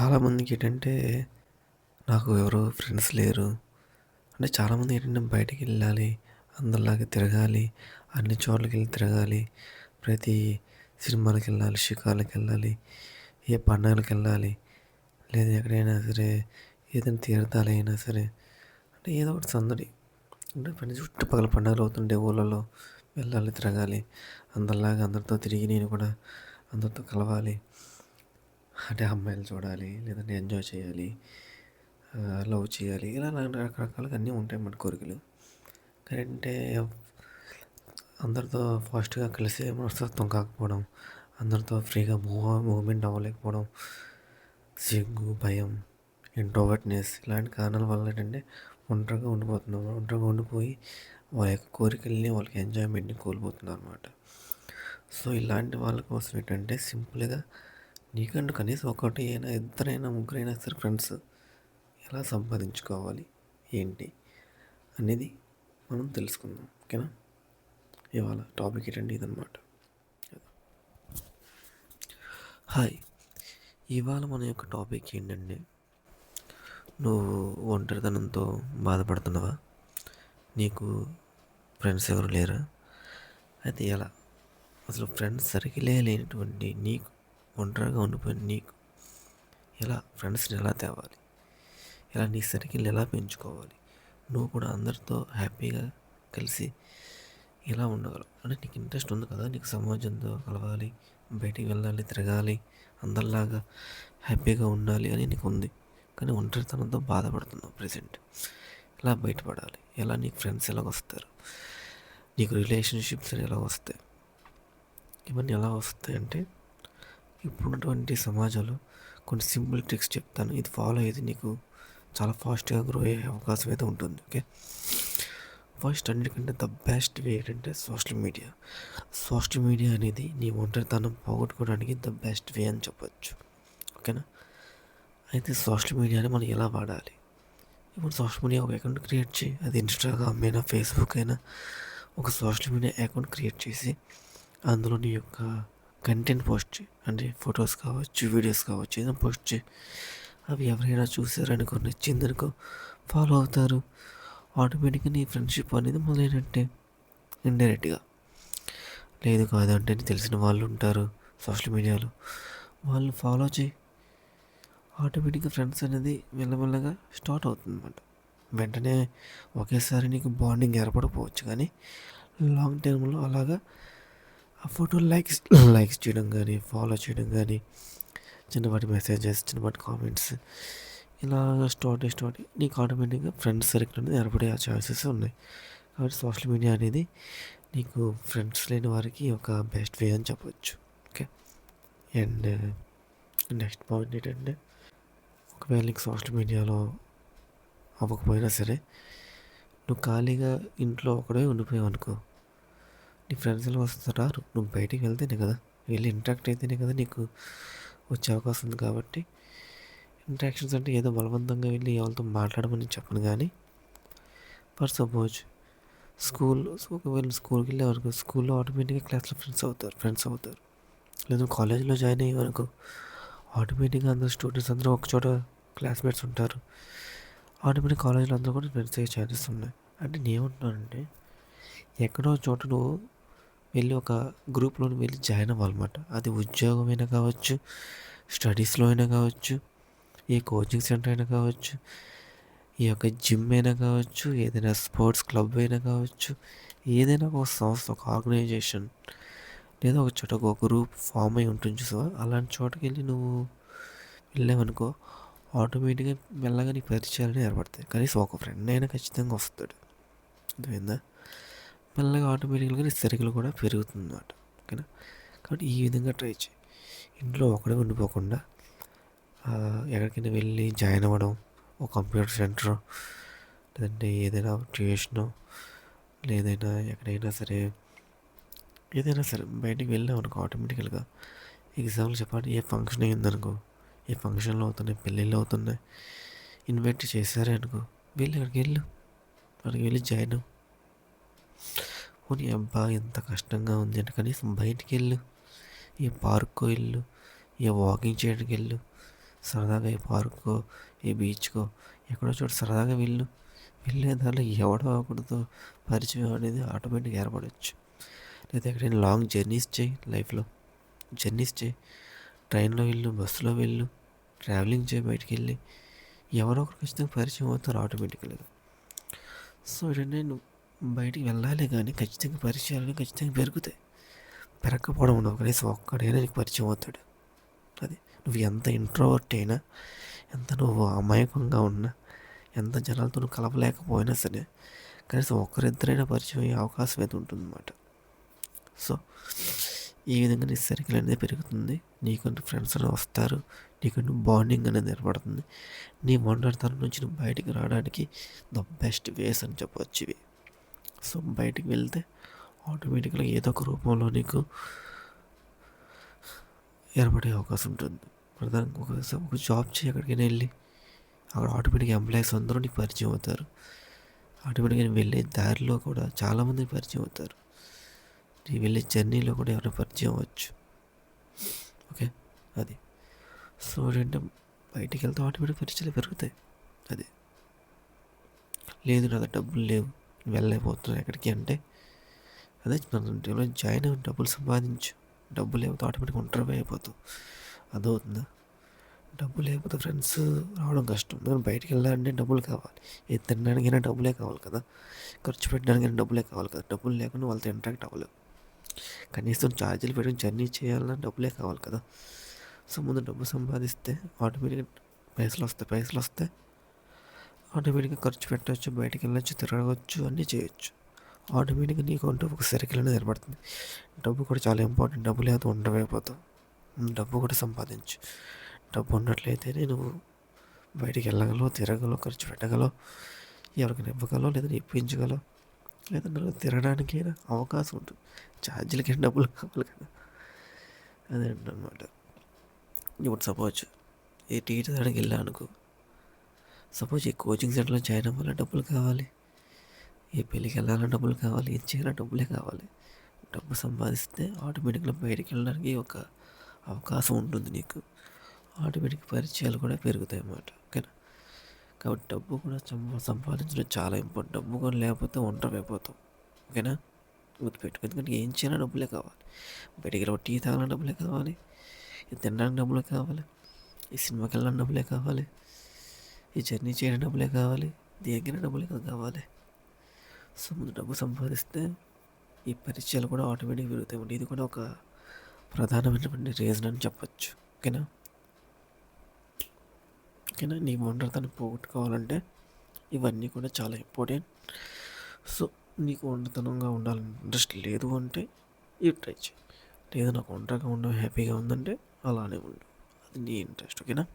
చాలామందికి ఏంటంటే నాకు ఎవరు ఫ్రెండ్స్ లేరు. అంటే చాలామంది ఏంటంటే బయటికి వెళ్ళాలి అందరిలాగా తిరగాలి అన్ని చోట్లకి వెళ్ళి తిరగాలి ప్రతి సినిమాలకు వెళ్ళాలి షికార్లకు వెళ్ళాలి ఏ పండగలకు వెళ్ళాలి లేదా ఎక్కడైనా సరే ఏదైనా తీర్థాలు అయినా సరే అంటే ఏదో ఒకటి సందడి. అంటే పని చుట్టుపక్కల పండుగలు అవుతుండే ఊళ్ళలో వెళ్ళాలి తిరగాలి అందరిలాగా అందరితో తిరిగి నేను కూడా అందరితో కలవాలి. అంటే అమ్మాయిలు చూడాలి లేదంటే ఎంజాయ్ చేయాలి లవ్ చేయాలి ఇలా రకరకాలుగా అన్నీ ఉంటాయి మన కోరికలు. కానీ అంటే అందరితో ఫాస్ట్గా కలిసి మనస్తత్వం కాకపోవడం అందరితో ఫ్రీగా మూవ్ మూవ్మెంట్ అవ్వలేకపోవడం సిగ్గు భయం ఇంట్రోవర్ట్నెస్ ఇలాంటి కారణాల వల్ల ఏంటంటే ఒంటరిగా ఉండిపోతున్నాం. ఒంటరిగా ఉండిపోయి వాళ్ళ యొక్క కోరికల్ని వాళ్ళకి ఎంజాయ్మెంట్ని కోల్పోతున్నారు అనమాట సో ఇలాంటి వాళ్ళ కోసం ఏంటంటే సింపుల్గా నీకంటూ కనీసం ఒకటి అయినా ఇద్దరైనా ముగ్గురైనా సరే ఫ్రెండ్స్ ఎలా సంపాదించుకోవాలి ఏంటి అనేది మనం తెలుసుకుందాం ఓకేనా? ఇవాళ టాపిక్ ఏంటంటే ఇదనమాట హాయ్. ఇవాళ మన యొక్క టాపిక్ ఏంటంటే నువ్వు ఒంటరితనంతో బాధపడుతున్నావా? నీకు ఫ్రెండ్స్ ఎవరు లేరా? అయితే ఎలా? అసలు ఫ్రెండ్స్ సరిగ్గా లేనటువంటి నీకు ఒంటరిగా ఉండిపోయిన నీకు. ఎలా? ఫ్రెండ్స్ని ఎలా తేవాలి? ఇలా నీ సర్కిల్ ఎలా పెంచుకోవాలి? నువ్వు కూడా అందరితో హ్యాపీగా కలిసి ఎలా ఉండగలవు? అంటే నీకు ఇంట్రెస్ట్ ఉంది కదా? నీకు సమాజంతో కలవాలి బయటికి వెళ్ళాలి తిరగాలి అందరిలాగా హ్యాపీగా ఉండాలి అని నీకు ఉంది. కానీ ఒంటరితనంతో బాధపడుతున్నావు ప్రజెంట్ ఎలా బయటపడాలి? ఎలా నీకు ఫ్రెండ్స్ ఎలా వస్తారు? నీకు రిలేషన్షిప్స్ ఎలా వస్తాయి? ఇవన్నీ ఎలా వస్తాయి అంటే ఇప్పుడున్నటువంటి సమాజంలో కొన్ని సింపుల్ ట్రిక్స్ చెప్తాను. ఇది ఫాలో అయితే నీకు చాలా ఫాస్ట్గా గ్రో అయ్యే అవకాశం అయితే ఉంటుంది. ఓకే? ఫస్ట్ అన్నిటికంటే ద బెస్ట్ వే ఏంటంటే సోషల్ మీడియా. సోషల్ మీడియా అనేది నీ ఒంటరితనం పోగొట్టుకోవడానికి ద బెస్ట్ వే అని చెప్పొచ్చు. ఓకేనా? అయితే సోషల్ మీడియాని మనం ఎలా వాడాలి? ఇప్పుడు సోషల్ మీడియా ఒక అకౌంట్ క్రియేట్ చేయి. అది ఇన్స్టాగ్రామ్ అయినా ఫేస్బుక్ అయినా ఒక సోషల్ మీడియా అకౌంట్ క్రియేట్ చేసి అందులో నీ యొక్క కంటెంట్ పోస్ట్ చేయి. అంటే ఫొటోస్ కావచ్చు వీడియోస్ కావచ్చు ఏదైనా పోస్ట్ చేయి. అవి ఎవరైనా చూసారనుకో నచ్చిందనుకో ఫాలో అవుతారు. ఆటోమేటిక్గా నీ ఫ్రెండ్షిప్ అనేది మొదలైనట్టే ఇండైరెక్ట్గా లేదు కాదంటే తెలిసిన వాళ్ళు ఉంటారు సోషల్ మీడియాలో వాళ్ళు ఫాలో చేయి. ఆటోమేటిక్గా ఫ్రెండ్స్ అనేది మెల్లమెల్లగా స్టార్ట్ అవుతుంది అనమాట వెంటనే ఒకేసారి నీకు బాండింగ్ ఏర్పడకపోవచ్చు కానీ లాంగ్ టర్మ్లో అలాగా ఆ ఫోటో లైక్స్ లైక్స్ చేయడం కానీ ఫాలో చేయడం కానీ చిన్నపాటి మెసేజెస్ చిన్నపాటి కామెంట్స్ ఇలా స్టార్ట్ స్టార్ట్ నీకు ఆటోమేటిక్గా ఫ్రెండ్స్ సర్కిల్ అనేది ఏర్పడే ఛాన్సెస్ ఉన్నాయి. కాబట్టి సోషల్ మీడియా అనేది నీకు ఫ్రెండ్స్ లేని వారికి ఒక బెస్ట్ వే అని చెప్పవచ్చు ఓకే అండ్ నెక్స్ట్ పాయింట్ ఏంటంటే ఒకవేళ నీకు సోషల్ మీడియాలో అవ్వకపోయినా సరే నువ్వు ఖాళీగా ఇంట్లో ఒకడే ఉండిపోయావు అనుకో నీ ఫ్రెండ్స్ ఎలా వస్తారా నువ్వు బయటికి వెళ్తేనే కదా. వెళ్ళి ఇంటరాక్ట్ అయితేనే కదా నీకు వచ్చే అవకాశం ఉంది కాబట్టి ఇంట్రాక్షన్స్ అంటే ఏదో బలవంతంగా వెళ్ళి ఎవరితో మాట్లాడమని చెప్పను కానీ ఫర్ సపోజ్ స్కూల్ ఒకవేళ స్కూల్కి వెళ్ళే వరకు స్కూల్లో ఆటోమేటిక్గా క్లాస్లో ఫ్రెండ్స్ అవుతారు ఫ్రెండ్స్ అవుతారు. లేదా కాలేజ్లో జాయిన్ అయ్యే వరకు ఆటోమేటిక్గా అందరు స్టూడెంట్స్ అందరూ ఒక చోట క్లాస్మేట్స్ ఉంటారు. ఆటోమేటిక్ కాలేజ్లో అందరూ కూడా ఫ్రెండ్స్ అయ్యే ఛాన్సెస్ ఉన్నాయి. అంటే నేనేమంటున్నానంటే ఎక్కడో చోట నువ్వు వెళ్ళి ఒక గ్రూప్లో వెళ్ళి జాయిన్ అవ్వాలన్నమాట. అది ఉద్యోగమైనా కావచ్చు స్టడీస్లో అయినా కావచ్చు ఏ కోచింగ్ సెంటర్ అయినా కావచ్చు ఈ యొక్క జిమ్ అయినా కావచ్చు ఏదైనా స్పోర్ట్స్ క్లబ్ అయినా కావచ్చు ఏదైనా ఒక సంస్థ ఒక ఆర్గనైజేషన్ లేదా ఒక చోట ఒక గ్రూప్ ఫామ్ అయి ఉంటుంది చూసావా? అలాంటి చోటకి వెళ్ళి నువ్వు వెళ్ళావనుకో ఆటోమేటిక్గా మెల్లగా నీ పరిచయాలు ఏర్పడతాయి. కనీసం ఒక ఫ్రెండ్ అయినా ఖచ్చితంగా వస్తాడు. అర్థమైందా? మెల్లగా ఆటోమేటిక్గా నీ సర్కిల్ కూడా పెరుగుతుంది అన్నమాట ఓకేనా? కాబట్టి ఈ విధంగా ట్రై చేయి. ఇంట్లో ఒకడే ఉండిపోకుండా ఎక్కడికైనా వెళ్ళి జాయిన్ అవ్వడం ఒక కంప్యూటర్ సెంటర్ లేదంటే ఏదైనా ట్యూషనో లేదైనా ఎక్కడైనా సరే ఏదైనా సరే బయటికి వెళ్ళాం అనుకో ఆటోమేటికల్గా ఎగ్జాంపుల్ చెప్పాలి. ఏ ఫంక్షన్ అయిందనుకో ఏ ఫంక్షన్లు అవుతున్నాయి పెళ్ళిళ్ళు అవుతున్నాయి ఇన్వైట్ చేశారే అనుకో వెళ్ళి అక్కడికి వెళ్ళు. అక్కడికి వెళ్ళి జాయిన్ అవ్వు. పోనీ అబ్బా ఎంత కష్టంగా ఉంది అంటే కనీసం బయటికి వెళ్ళు. ఏ పార్క్కి వెళ్ళు ఏ వాకింగ్ చేయడానికి వెళ్ళు. సరదాగా ఏ పార్కో ఏ బీచ్కో ఎక్కడో చోట సరదాగా వెళ్ళు. వెళ్ళే దానిలో ఎవడో ఒకడితో పరిచయం అనేది ఆటోమేటిక్గా ఏర్పడవచ్చు లేదా ఎక్కడైనా లాంగ్ జర్నీస్ చేయి లైఫ్లో. జర్నీస్ చేయి. ట్రైన్లో వెళ్ళు బస్సులో వెళ్ళు ట్రావెలింగ్ చేయి బయటికి వెళ్ళి. ఎవరో ఒకరు ఖచ్చితంగా పరిచయం అవుతారు ఆటోమేటిక్గా. సో ఏంటంటే నువ్వు బయటికి వెళ్ళాలి కానీ ఖచ్చితంగా పరిచయాలు ఖచ్చితంగా పెరుగుతాయి. పెరగకపోవడం ఉండవు కనీసం ఒక్కడైనా నీకు పరిచయం అవుతాడు. అది నువ్వు ఎంత ఇంట్రోవర్ట్ అయినా ఎంత నువ్వు అమాయకంగా ఉన్నా ఎంత జనాలతో నువ్వు కలపలేకపోయినా సరే కనీసం ఒక్కరిద్దరైనా పరిచయం అయ్యే అవకాశం అయితే ఉంటుందన్నమాట. సో ఈ విధంగా నీ సర్కిల్ అనేది పెరుగుతుంది. నీకంటూ ఫ్రెండ్స్ అనేవి వస్తారు. నీకంటూ బాండింగ్ అనేది ఏర్పడుతుంది. నీ ఒంటరితనం నుంచి నువ్వు బయటికి రావడానికి ద బెస్ట్ వేస్ అని చెప్పవచ్చు ఇవి. సో బయటికి వెళ్తే ఆటోమేటిక్గా ఏదో ఒక రూపంలో నీకు ఏర్పడే అవకాశం ఉంటుంది. ప్రధానంగా ఒక ఒక జాబ్ చేయి ఎక్కడికైనా వెళ్ళి. అక్కడ ఆటోమేటిక్గా ఎంప్లాయీస్ అందరూ నీకు పరిచయం అవుతారు. ఆటోమేటిక్గా వెళ్ళే దారిలో కూడా చాలామంది పరిచయం అవుతారు. నీ వెళ్ళే జర్నీలో కూడా ఎవరైనా పరిచయం అవ్వచ్చు. ఓకే? అది. సో ఏంటంటే బయటికి వెళ్తే ఆటోమేటిక్ పరిచయాలు పెరుగుతాయి. అది. లేదు నా డబ్బులు లేవు. వెళ్ళలేకపోతున్నాను ఎక్కడికి అంటే? అదే నన్ను జాయిన్ అయ్యి డబ్బులు సంపాదించు. డబ్బు లేకపోతే ఆటోమేటిక్గా ఒంటరి అయిపోతాం అదవుతుందా డబ్బు లేకపోతే ఫ్రెండ్స్ రావడం కష్టం. మనం బయటికి వెళ్ళాలంటే డబ్బులు కావాలి. ఏది తినడానికైనా డబ్బులే కావాలి కదా? ఖర్చు పెట్టడానికైనా డబ్బులే కావాలి కదా? డబ్బులు లేకుండా వాళ్ళతో ఇంటరాక్ట్ అవ్వలేవు కనీసం ఛార్జీలు పెట్టుకుని జర్నీ చేయాలన్నా డబ్బులే కావాలి కదా? సో ముందు డబ్బు సంపాదిస్తే ఆటోమేటిక్గా పైసలు వస్తాయి పైసలు వస్తే ఆటోమేటిక్గా ఖర్చు పెట్టవచ్చు బయటికి వెళ్ళచ్చు తిరగవచ్చు అన్నీ చేయొచ్చు. ఆటోమేటిక్గా నీకు అంటూ ఒక సర్కిల్ అనేది ఏర్పడుతుంది. డబ్బు కూడా చాలా ఇంపార్టెంట్. డబ్బు ఉండవే ఉండవైపోతావు డబ్బు కూడా సంపాదించు. డబ్బు ఉన్నట్లయితేనే నువ్వు బయటికి వెళ్ళగలవు తిరగలవు ఖర్చు పెట్టగలవు ఎవరికైనా ఇవ్వగలవు లేదా ఇప్పించగలవు లేదా తిరగడానికి అవకాశం ఉంటుంది. ఛార్జీలకి డబ్బులు కావాలి కదా. అదే అనమాట ఇప్పుడు సపోజ్ ఏ టీ దగ్గరికి వెళ్ళా అనుకో సపోజ్ ఈ కోచింగ్ సెంటర్లో జాయిన్ అవ్వాలంటే డబ్బులు కావాలి. ఏ పెళ్ళికి వెళ్ళాలన్నా డబ్బులు కావాలి. ఏం చేయాలన్నా డబ్బులే కావాలి. డబ్బు సంపాదిస్తే ఆటోమేటిక్గా బయటికి వెళ్ళడానికి ఒక అవకాశం ఉంటుంది నీకు. ఆటోమేటిక్ పరిచయాలు కూడా పెరుగుతాయి అన్నమాట. ఓకేనా? కాబట్టి డబ్బు కూడా సంపాదించడం చాలా ఇంపార్టెంట్. డబ్బు కూడా లేకపోతే ఒంటరి ఓకేనా? గుర్తుపెట్టుకో. ఎందుకంటే ఏం చేయాలో డబ్బులే కావాలి. బయటికి వెళ్ళి టీ తాగాలని డబ్బులే కావాలి. తినడానికి డబ్బులే కావాలి. ఈ సినిమాకి వెళ్ళడానికి డబ్బులే కావాలి. ఈ జర్నీ చేయడం డబ్బులే కావాలి దిగిన డబ్బులే కదా కావాలి. సో ముందు డబ్బు సంపాదిస్తే ఈ పరిచయాలు కూడా ఆటోమేటిక్ పెరుగుతాయి. ఇది కూడా ఒక ప్రధానమైనటువంటి రీజన్ అని చెప్పచ్చు. ఓకేనా? ఓకేనా? నీ ఒంటరితనం పోగొట్టుకోవాలంటే ఇవన్నీ కూడా చాలా ఇంపార్టెంట్ సో నీకు ఒంటరితనంగా ఉండాలని ఇంట్రెస్ట్ లేదు అంటే ఇవి ట్రై చేయి. లేదు నాకు ఒంటరిగా ఉండడం హ్యాపీగా ఉందంటే అలానే ఉండు. అది నీ ఇంట్రెస్ట్ ఓకేనా?